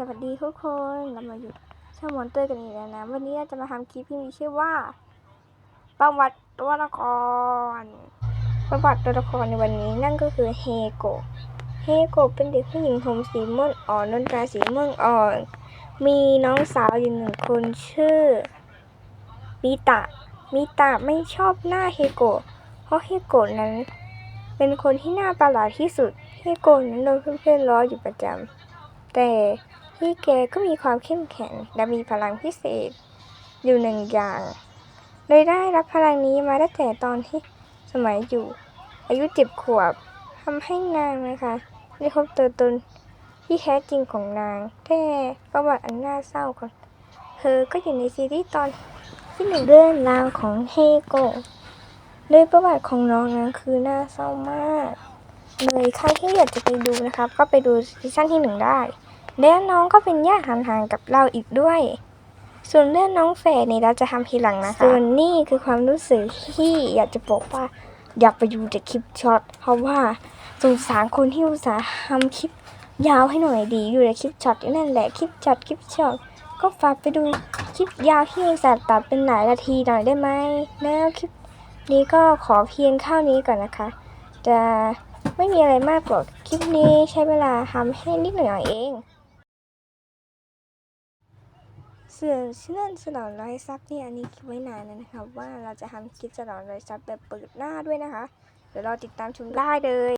สวัสดีทุกคนเรามาอยู่ช่องมอนเตอร์กันอีกแล้วนะ วันนี้จะมาทำคลิปที่มีชื่อว่า ประวัติตัวละคร ประวัติตัวละครในวันนี้นั่นก็คือเฮโกะ เฮโกะเป็นเด็กผู้หญิงผมสีม่วงอ่อนดนตาสีม่วงอ่อน มีน้องสาวอยู่หนึ่งคนชื่อมิตะ มิตะไม่ชอบหน้าเฮโกะ เพราะเฮโกะนั้น เป็นคนที่น่าประหลาดที่สุด เฮโกะนั้นโดนเพื่อนๆล้ออยู่ประจำ แต่พี่แกก็มีความเข้มแข็งและมีพลังพิเศษอยู่หนึ่งอย่างเลยได้รับพลังนี้มาตั้งแต่ตอนที่สมัยอยู่ อายุเจ็บขวบทำให้นางนะคะได้พบตัวตนที่แท้จริงของนาง แต่ประวัติอันน่าเศร้าของเธอก็อยู่ในซีรีส์ตอนที่หนึ่งเรื่องราวของเฮโกะโดยประวัติของน้องนั้นคือน่าเศร้ามาก เลยใครที่อยากจะไปดูนะครับ ก็ไปดูซีซั่นที่หนึ่งได้ และน้องก็เป็นญาติห่างๆกับเราอีกด้วย ส่วนเรื่องน้องแฝดนี่เราจะทำทีหลังนะคะ ส่วนนี่คือความรู้สึกที่อยากจะบอกว่า อยากไปดูแต่คลิปช็อตเพราะว่าสงสารคนที่อุตส่าห์ทำคลิปยาวให้หน่อยดีอยู่ในคลิปช็อตอยู่นั่นแหละคลิปช็อตคลิปช็อตก็ฝากไปดูคลิปยาวที่อุตส่าห์ตัดเป็นหลายนาทีหน่อยได้ไหมแล้วคลิปนี้ก็ขอเพียงเท่านี้ก่อนนะคะ จะไม่มีอะไรมากหรอกคลิปนี้ใช้เวลาทำให้นิดหน่อยเอง ส่วนเรื่องฉลองร้อยซับเนี่ยอันนี้คิดไว้นานแล้วนะคะว่าเราจะทำคลิปฉลองร้อยซับแบบเปิดหน้าด้วยนะคะ เดี๋ยวรอติดตามชมได้เลย